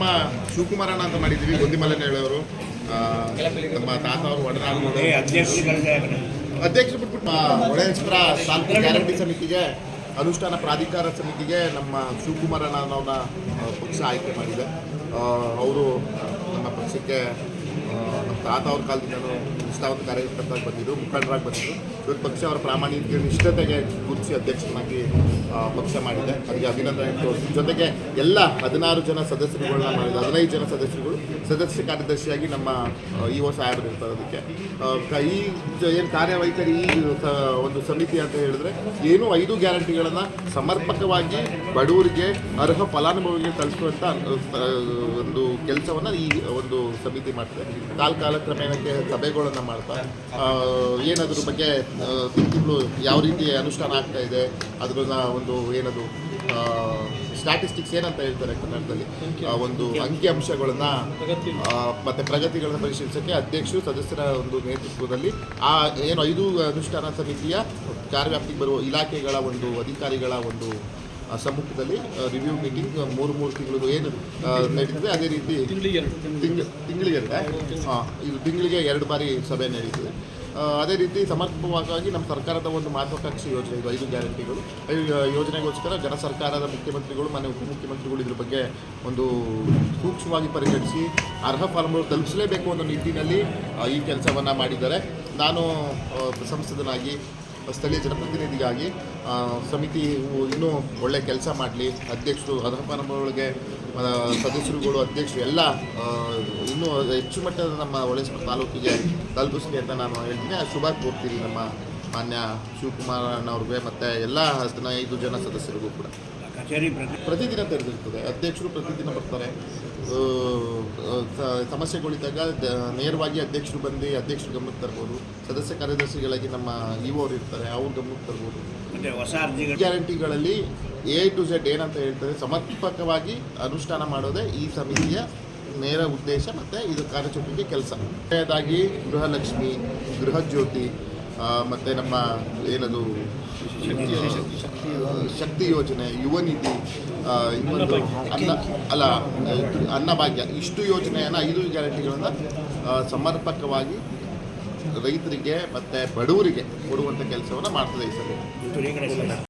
ನಮ್ಮ ಶಿವಕುಮಾರಣ್ಣ ಅಂತ ಮಾಡಿದ್ದೀವಿ ಗೊಂದಿಮಲನ ಹೇಳೋರು ನಮ್ಮ ತಾತ ಅವರು ಅಧ್ಯಕ್ಷ ಅಧ್ಯಕ್ಷರು ಬಿಟ್ಬಿಟ್ಟು ಶಾಂತಿ ಗ್ಯಾರಂಟಿ ಸಮಿತಿಗೆ, ಅನುಷ್ಠಾನ ಪ್ರಾಧಿಕಾರ ಸಮಿತಿಗೆ ನಮ್ಮ ಶಿವಕುಮಾರಣ್ಣ ಅನ್ನೋನ ಪಕ್ಷ ಆಯ್ಕೆ ಮಾಡಿದೆ. ಅವರು ನಮ್ಮ ಪಕ್ಷಕ್ಕೆ ನಮ್ಮ ತಾತ ಅವ್ರ ಕಾಲದಿಂದ ನಿಷ್ಠಾವಂತ ಕಾರ್ಯಕರ್ತರಾಗಿ ಬಂದಿದ್ದು ಮುಖಂಡರಾಗಿ ಬಂದಿದ್ದು ಇವತ್ತು ಪಕ್ಷ ಅವರ ಪ್ರಾಮಾಣಿಕ ನಿಷ್ಠತೆಗೆ ಗುರುತಿಸಿ ಅಧ್ಯಕ್ಷನಾಗಿ ಪಕ್ಷ ಮಾಡಿದೆ. ಅವರಿಗೆ ಅಭಿನಂದನೆ ತೋರಿಸಿ ಜೊತೆಗೆ ಎಲ್ಲ ಹದಿನಾರು ಜನ ಸದಸ್ಯರುಗಳನ್ನ ಮಾಡಿದೆ. ಹದಿನೈದು ಜನ ಸದಸ್ಯರುಗಳು ಸದಸ್ಯ ಕಾರ್ಯದರ್ಶಿಯಾಗಿ ನಮ್ಮ ಇ ಒ ಸಾಹೇಬರು ಅದಕ್ಕೆ. ಈ ಏನು ಕಾರ್ಯವೈಖರಿ, ಈ ಒಂದು ಸಮಿತಿ ಅಂತ ಹೇಳಿದ್ರೆ ಏನು ಐದು ಗ್ಯಾರಂಟಿಗಳನ್ನು ಸಮರ್ಪಕವಾಗಿ ಬಡವರಿಗೆ ಅರ್ಹ ಫಲಾನುಭವಿಗೆ ತಲುಪುವಂಥ ಒಂದು ಕೆಲಸವನ್ನು ಈ ಒಂದು ಸಮಿತಿ ಮಾಡ್ತಾರೆ ಕಾಲ ಕಾಲಕ್ರಮೇಣಕ್ಕೆ ಸಭೆಗಳನ್ನು ಮಾಡ್ತಾ ಏನದ್ರ ಬಗ್ಗೆ ತಿಂಗಳು ಯಾವ ರೀತಿ ಅನುಷ್ಠಾನ ಆಗ್ತಾ ಇದೆ ಅದನ್ನ ಒಂದು ಏನದು ಸ್ಟ್ಯಾಟಿಸ್ಟಿಕ್ಸ್ ಏನಂತ ಹೇಳ್ತಾರೆ ಕನ್ನಡದಲ್ಲಿ? ಒಂದು ಅಂಕಿಅಂಶಗಳನ್ನು ಮತ್ತು ಪ್ರಗತಿಗಳನ್ನು ಪರಿಶೀಲಿಸೋಕ್ಕೆ ಅಧ್ಯಕ್ಷರು ಸದಸ್ಯರ ಒಂದು ನೇತೃತ್ವದಲ್ಲಿ ಆ ಏನು ಐದು ಅನುಷ್ಠಾನ ಸಮಿತಿಯ ಕಾರ್ಯವ್ಯಾಪ್ತಿಗೆ ಬರುವ ಇಲಾಖೆಗಳ ಒಂದು ಅಧಿಕಾರಿಗಳ ಒಂದು ಸಮ್ಮುಖದಲ್ಲಿ ರಿವ್ಯೂ ಮೀಟಿಂಗ್ ಮೂರು ಮೂರು ತಿಂಗಳು ಏನು ನಡೀತದೆ. ಅದೇ ರೀತಿ ತಿಂಗಳಿಗೆ ತಿಂಗಳಿಗೆ ಹಾಂ ಇದು ತಿಂಗಳಿಗೆ ಎರಡು ಬಾರಿ ಸಭೆ ನಡೀತದೆ. ಅದೇ ರೀತಿ ಸಮರ್ಪಕವಾಗಿ ನಮ್ಮ ಸರ್ಕಾರದ ಒಂದು ಮಹತ್ವಾಕಾಂಕ್ಷಿ ಯೋಜನೆ ಇದು, ಐದು ಗ್ಯಾರಂಟಿಗಳು. ಐದು ಯೋಜನೆಗೋಸ್ಕರ ಜನ ಸರ್ಕಾರದ ಮುಖ್ಯಮಂತ್ರಿಗಳು ಮನೆ ಉಪಮುಖ್ಯಮಂತ್ರಿಗಳು ಇದ್ರ ಬಗ್ಗೆ ಒಂದು ಸೂಕ್ಷ್ಮವಾಗಿ ಪರಿಗಣಿಸಿ ಅರ್ಹ ಫಾರ್ಮ್ಗಳು ತಲುಪಿಸಲೇಬೇಕು ಅನ್ನೋ ನಿಟ್ಟಿನಲ್ಲಿ ಈ ಕೆಲಸವನ್ನು ಮಾಡಿದ್ದಾರೆ. ನಾನು ಸಂಸದನಾಗಿ, ಸ್ಥಳೀಯ ಜನಪ್ರತಿನಿಧಿಗಾಗಿ ಸಮಿತಿ ಇನ್ನೂ ಒಳ್ಳೆ ಕೆಲಸ ಮಾಡಲಿ. ಅಧ್ಯಕ್ಷರು, ಅರ್ಹ ಫಾರ್ಮ್ಗಳಿಗೆ ಸದಸ್ಯರುಗಳು, ಅಧ್ಯಕ್ಷರು ಎಲ್ಲ ಇನ್ನೂ ಹೆಚ್ಚು ಮಟ್ಟದ ನಮ್ಮ ಹೊಳೆಸ್ಪುರ ತಾಲೂಕಿಗೆ ತಲುಪಿಸ್ಲಿ ಅಂತ ನಾನು ಹೇಳ್ತೀನಿ. ಶುಭ ಕೋರ್ತೀನಿ ನಮ್ಮ ಮಾನ್ಯ ಶಿವಕುಮಾರಣ್ಣವ್ರಿಗೆ ಮತ್ತು ಎಲ್ಲ ಹದಿನೈದು ಜನ ಸದಸ್ಯರಿಗೂ ಕೂಡ. ಕಚೇರಿ ಪ್ರತಿದಿನ ತೆರೆದಿರ್ತದೆ. ಅಧ್ಯಕ್ಷರು ಪ್ರತಿದಿನ ಬರ್ತಾರೆ. ಸಮಸ್ಯೆಗಳಿದ್ದಾಗ ನೇರವಾಗಿ ಅಧ್ಯಕ್ಷರು ಬಂದು ಅಧ್ಯಕ್ಷರು ಗಮನಕ್ಕೆ ತರ್ಬೋದು. ಸದಸ್ಯ ಕಾರ್ಯದರ್ಶಿಗಳಾಗಿ ನಮ್ಮ ಇ ಅವರು ಇರ್ತಾರೆ. ಅವ್ರ ಗಮನಕ್ಕೆ ತರ್ಬೋದು. ಹೊಸ ಅರ್ಜಿ ಗ್ಯಾರಂಟಿಗಳಲ್ಲಿ ಎ ಟು ಝೆಡ್ ಏನಂತ ಹೇಳ್ತಾರೆ. ಸಮರ್ಪಕವಾಗಿ ಅನುಷ್ಠಾನ ಮಾಡೋದೇ ಈ ಸಮಿತಿಯ ನೇರ ಉದ್ದೇಶ ಮತ್ತು ಇದು ಕಾರ್ಯಚಟುವಟಿಕೆ ಕೆಲಸ. ಕೊನೆಯದಾಗಿ ಗೃಹಲಕ್ಷ್ಮಿ, ಗೃಹಜ್ಯೋತಿ ಮತ್ತು ನಮ್ಮ ಏನದು, ಶಕ್ತಿ ಯೋಜನೆ, ಯುವ ನಿಧಿ ಇನ್ನೊಂದು ಅನ್ನ, ಅಲ್ಲ ಅನ್ನಭಾಗ್ಯ ಇಷ್ಟು ಯೋಜನೆಯನ್ನು, ಐದು ಗ್ಯಾರಂಟಿಗಳನ್ನು ಸಮರ್ಪಕವಾಗಿ ರೈತರಿಗೆ ಮತ್ತು ಬಡವರಿಗೆ ಕೊಡುವಂಥ ಕೆಲಸವನ್ನು ಮಾಡ್ತದೆ ಈ ಸಭೆ ಈ ಕಡೆ ಸರ್